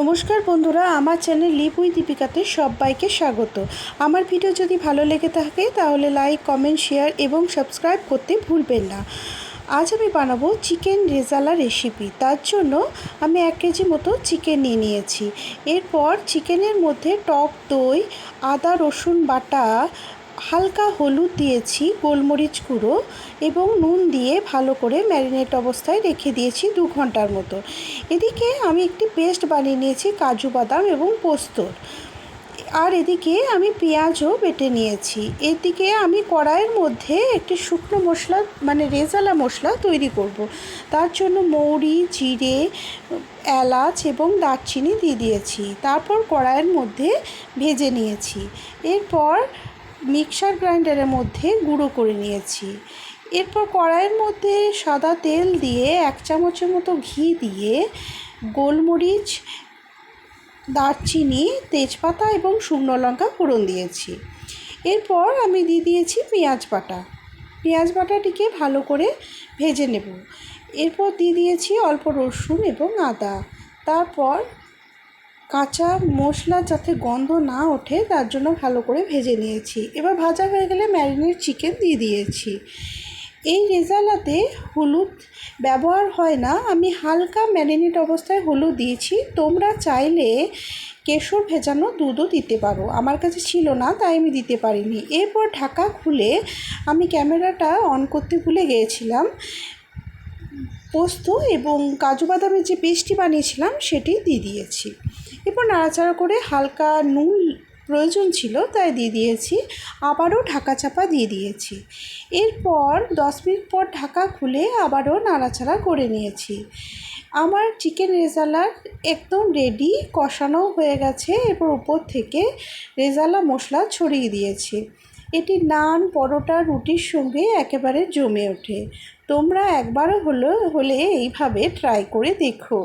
নমস্কার বন্ধুরা, আমার চ্যানেল লিপ উই দীপিকাতে সবাইকে স্বাগত। আমার ভিডিও যদি ভালো লেগে থাকে, তাহলে লাইক, কমেন্ট, শেয়ার এবং সাবস্ক্রাইব করতে ভুলবেন না। আজ আমি বানাবো চিকেন রেজালা রেসিপি। তার জন্য আমি এক কেজি মতো চিকেন নিয়ে নিয়েছি। এরপর চিকেনের মধ্যে টক দই, আদা, রসুন বাটা হালকা হলুদ দিয়েছি, গোলমরিচ গুঁড়ো এবং নুন দিয়ে ভালো করে ম্যারিনেট অবস্থায় রেখে দিয়েছি দু ঘণ্টার মতো। এদিকে আমি একটি পেস্ট বানিয়ে নিয়েছি, কাজু বাদাম এবং পোস্তর আর এদিকে আমি পেঁয়াজও বেটে নিয়েছি। এদিকে আমি কড়াইয়ের মধ্যে একটি শুকনো মশলা মানে রেজালা মশলা তৈরি করব। তার জন্য মৌরি, জিরে, এলাচ এবং দারচিনি দিয়ে দিয়েছি। তারপর কড়াইয়ের মধ্যে ভেজে নিয়েছি। এরপর মিক্সার গ্রাইন্ডারের মধ্যে গুঁড়ো করে নিয়েছি। এরপর কড়াইয়ের মধ্যে সাদা তেল দিয়ে এক চামচের মতো ঘি দিয়ে গোলমরিচ, দারচিনি, তেজপাতা এবং শুকনো লঙ্কা ফোড়ন দিয়েছি। এরপর আমি দিয়ে দিয়েছি পেঁয়াজ বাটা। পেঁয়াজ বাটাটিকে ভালো করে ভেজে নেব। এরপর দিয়ে দিয়েছি অল্প রসুন এবং আদা। তারপর কাঁচা মশলা যাতে গন্ধ না ওঠে, তার জন্য ভালো করে ভেজে নিয়েছি। এবার ভাজা হয়ে গেলে ম্যারিনেট চিকেন দিয়ে দিয়েছি। এই রেজালাতে হলুদ ব্যবহার হয় না। আমি হালকা ম্যারিনেট অবস্থায় হলুদ দিয়েছি। তোমরা চাইলে কেশর ভেজানো দুধও দিতে পারো। আমার কাছে ছিল না, তাই আমি দিতে পারিনি। এরপর ঢাকা খুলে আমি ক্যামেরাটা অন করতে ভুলে গিয়েছিলাম। পোস্ত এবং কাজু বাদামের যে পেস্টটি বানিয়েছিলাম, সেটি দিয়ে দিয়েছি। এরপর নাড়াচাড়া করে হালকা নুন প্রয়োজন ছিল তাই দিয়ে দিয়েছি। আবারও ঢাকা চাপা দিয়ে দিয়েছি। এরপর দশ মিনিট পর ঢাকা খুলে আবারও নাড়াচাড়া করে নিয়েছি। আমার চিকেন রেজালার একদম রেডি কষানো হয়ে গেছে। এরপর উপর থেকে রেজালা মশলা ছড়িয়ে দিয়েছি। এটি নান, পরোটা, রুটির সঙ্গে একেবারে জমে ওঠে। তোমরা একবারও হলো, হলে এইভাবে ট্রাই করে দেখো।